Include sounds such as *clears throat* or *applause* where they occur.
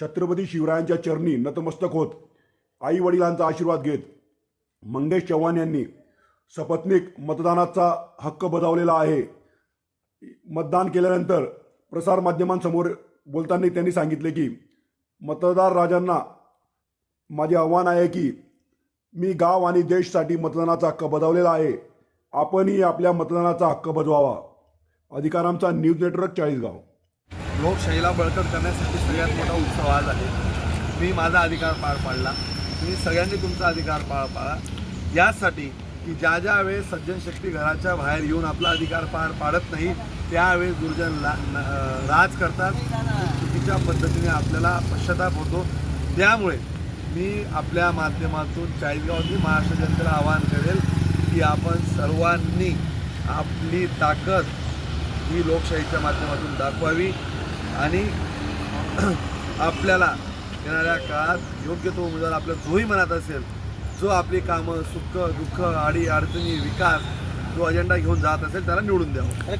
छत्रपती शिवरायांच्या चरणी नतमस्तक होत. आई वडिलांचा आशीर्वाद घेत. मंगेश चव्हाण यांनी सपत्नीक मतदानाचा हक्क बजावलेला आहे. मतदान केल्यानंतर प्रसारमाध्यमांसमोर बोलताना त्यांनी सांगितले की मतदार राजांना माझे आव्हान आहे की मी गाव आणि देशसाठी मतदानाचा हक्क बजावलेला आहे. आपणही आपल्या मतदानाचा हक्क बजवावा. अधिकारांचा न्यूज नेटवर्क चाळीसगाव. लोकशाहीला बळकट करण्यासाठी सगळ्यात मोठा उत्सव आज आहे. मी माझा अधिकार पार पाडला. तुम्ही सगळ्यांनी तुमचा अधिकार पार पाडा. यासाठी की ज्या ज्या वेळेस सज्जन शक्ती घराच्या बाहेर येऊन आपला अधिकार पार पाडत नाही त्यावेळेस दुर्जन न- राज करतात. चुकीच्या पद्धतीने आपल्याला पश्चाताप होतो. त्यामुळे मी आपल्या माध्यमातून चाळीसगावची महाराष्ट्र जनतेला आवाहन करेल की आपण सर्वांनी आपली ताकद ही लोकशाहीच्या माध्यमातून दाखवावी. आणि *clears throat* आपल्याला येणाऱ्या काळात योग्य तो उमेदवार आपल्या जोही मनात असेल जो आपली कामं सुख दुःख आडी अडचणी विकास जो अजेंडा घेऊन जात असेल त्याला निवडून द्यावं.